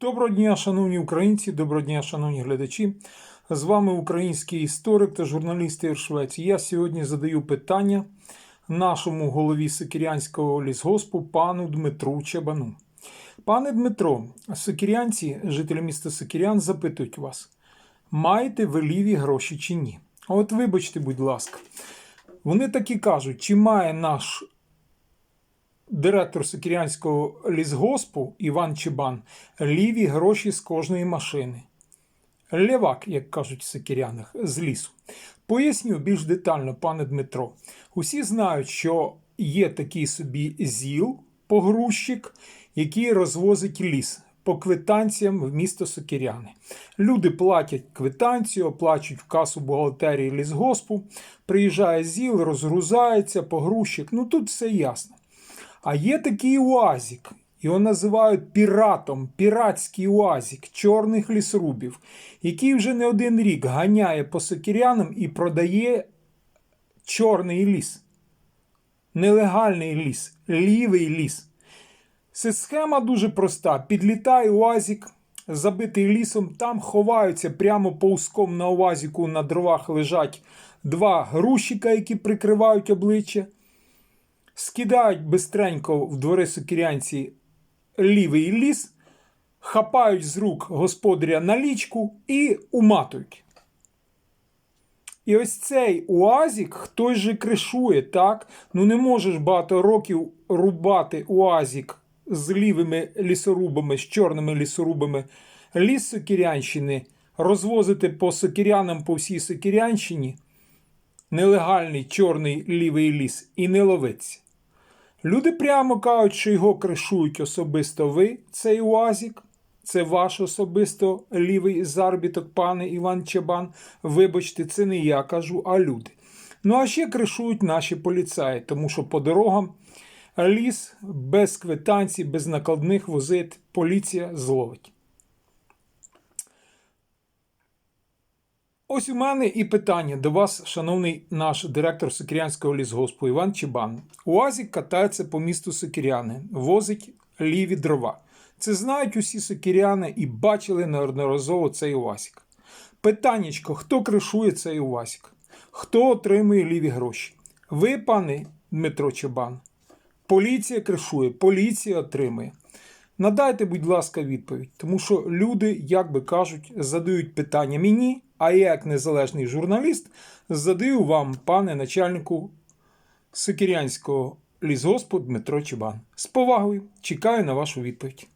Доброго дня, шановні українці, доброго дня, шановні глядачі. З вами український історик та журналіст Ігор Швець. Я сьогодні задаю питання нашому голові Сокирянського лісгоспу пану Дмитру Чабану. Пане Дмитро, сокирянці, жителі міста Сокирян, запитують вас, маєте ви ліві гроші чи ні? А От вибачте, будь ласка. Вони так і кажуть, чи має наш директор Сокирянського лісгоспу Іван Чебан ліві гроші з кожної машини. Лєвак, як кажуть в сокирянах, з лісу. Поясню більш детально, пане Дмитро. Усі знають, що є такий собі ЗІЛ, погрузчик, який розвозить ліс по квитанціям в місто Сокиряни. Люди платять квитанцію, оплачують в касу бухгалтерії лісгоспу, приїжджає ЗІЛ, розгрузається, погрузчик. Ну тут все ясно. А є такий уазик, його називають піратом, піратський уазик чорних лісрубів, який вже не один рік ганяє по сокирянам і продає чорний ліс. Нелегальний ліс, лівий ліс. Це схема дуже проста. Підлітає уазик, забитий лісом, там ховаються прямо повзком на уазику на дровах лежать два грузчика, які прикривають обличчя скидають бистренько в двори сокирянці лівий ліс, хапають з рук господаря налічку і уматують. І ось цей уазик хтось же кришує, так? Ну не можеш багато років рубати уазик з лівими лісорубами, з чорними лісорубами ліс Сокирянщини, розвозити по сокирянам по всій Сокирянщині нелегальний чорний лівий ліс і не ловиться. Люди прямо кажуть, що його кришують особисто ви, цей УАЗік. Це ваш особисто лівий заробіток, пане Іван Чабан. Вибачте, це не я кажу, а люди. Ну а ще кришують наші поліцаї, тому що по дорогам ліс без квитанцій, без накладних возить, поліція зловить. Ось у мене і питання до вас, шановний наш директор Сокирянського лісгоспу Іван Чебан. УАЗик катається по місту Сокиряни, возить ліві дрова. Це знають усі сокиряни і бачили неодноразово цей УАЗик. Питаннячко, хто кришує цей УАЗик? Хто отримує ліві гроші? Ви, пане Дмитро Чебан, поліція кришує, поліція отримує. Надайте, будь ласка, відповідь, тому що люди, як би кажуть, задають питання мені, а як незалежний журналіст, задаю вам, пане начальнику Сокирянського лісгоспу Дмитро Чубан. З повагою чекаю на вашу відповідь.